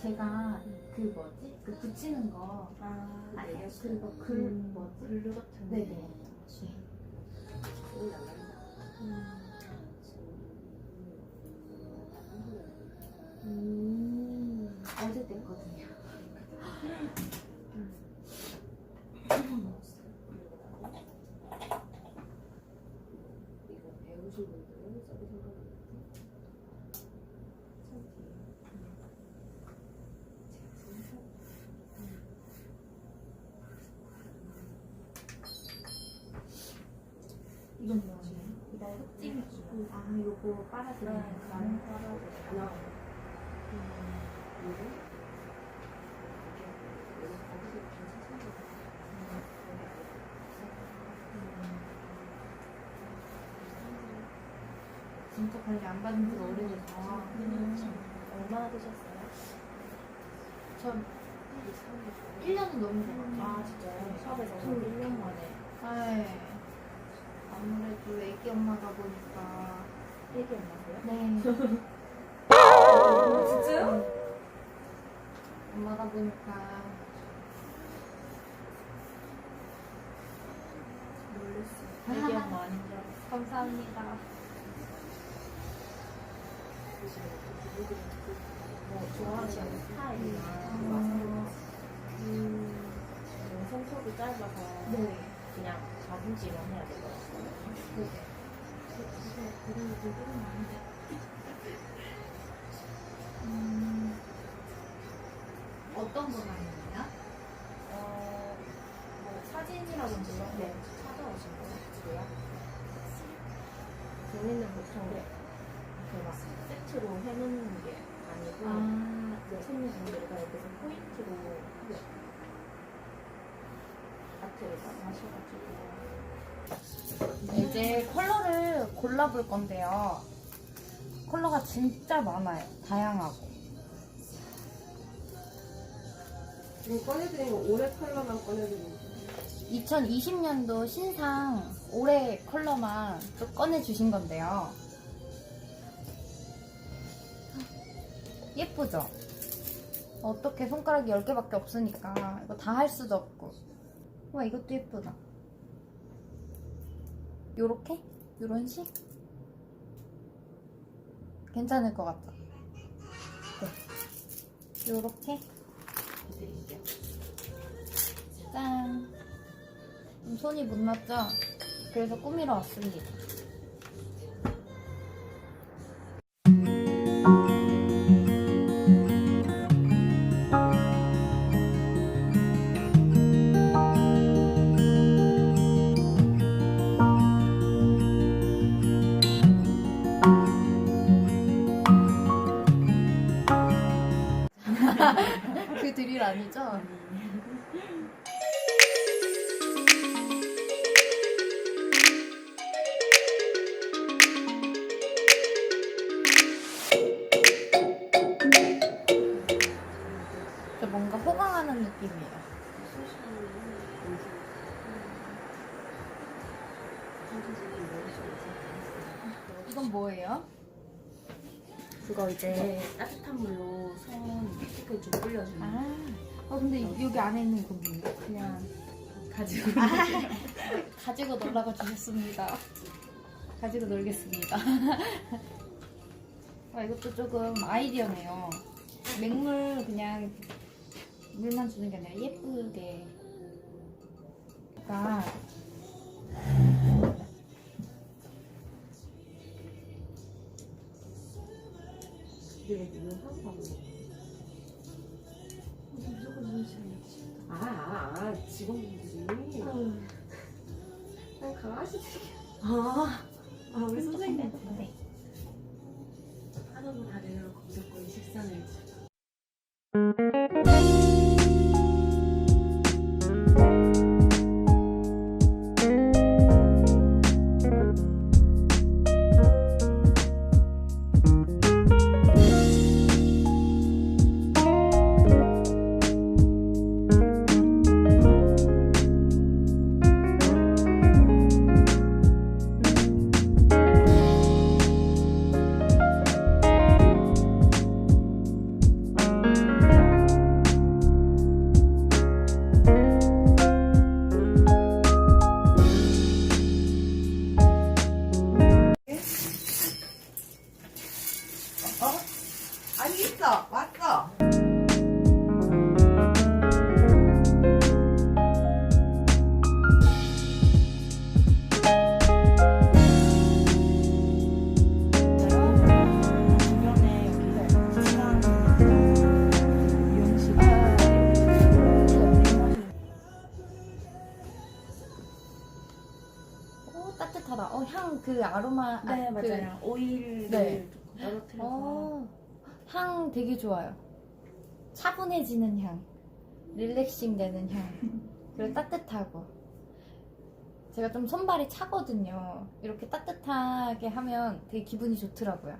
제가 그 뭐지? 그 붙이는 거 아, 아, 네. 그리고 글 뭐지? 글루 같은 네네. 소리 안 난다. 음 어제 뗐거든요. 이거 배우신 분들은 써도 상관없는데. 뭐예요? 이거 흑찜이고 아 요거 빨아들이는 거. 나는 괜찮은 진짜 관리 안 받은 지 오래돼서 얼마나 드셨어요? 전 1년은 넘은 것 같아요. 아 진짜요? 수업에서 음. 1년 만에 네. 애기 엄마가 보니까 얘기 엄마세요? 네. 진짜요? 엄마가 보니까 놀랬어요. 얘기 엄마 아닌 줄. 감사합니다. 뭐 좋아하시는 스타일이나 음. 음, 성격이 짧아서 네. 그냥 자궁질을 해야. 네. 그리고 조금 많은데. 음, 어떤 거 많이에요? 어, 뭐 사진이라든지 이런 거 네. 찾아오신 거요? 저희는 보통 이렇게 막 세트로 해놓는 게 아니고 아, 네, 손님분들과 여기서 포인트로 네. 아트를 많 이 하셔가지고 이제 컬러를 골라볼 건데요. 컬러가 진짜 많아요. 다양하고. 지금 꺼내드린 거 올해 컬러만 꺼내드리고 2020년도 신상 올해 컬러만 또 꺼내주신 건데요. 예쁘죠? 어떻게 손가락이 10개밖에 없으니까 이거 다 할 수도 없고. 와, 이것도 예쁘다. 요렇게? 요런 식? 괜찮을 것 같죠? 네. 요렇게? 짠. 좀 손이 못 났죠? 그래서 꾸미러 왔습니다. 그 드릴 아니죠? 저 뭔가 호강하는 느낌이에요. 이건 뭐예요? 그거 이제 따뜻한 물로 손 피부에 좀 불려주는 아, 어 근데 여기 안에 있는 건 뭔가 그냥 가지고 가지고 놀라고 주셨습니다. 가지고 놀겠습니다. 아, 이것도 조금 아이디어네요. 맹물 그냥 물만 주는 게 아니라 예쁘게. 그러니까 아, 아, 아, 직원분들이. 난 강아지들이 아, 아, 우리 선생님. 네. 하나만 다리로 거기서 식사를 해주세요. 아니 있어 왔어 오 따뜻하다. 어 향 그 아로마. 네 아, 그- 맞아요 오일을 네. 떨어뜨려서 어, 향 되게 좋아요. 차분해지는 향, 릴렉싱 되는 향, 그리고 따뜻하고. 제가 좀 손발이 차거든요. 이렇게 따뜻하게 하면 되게 기분이 좋더라고요.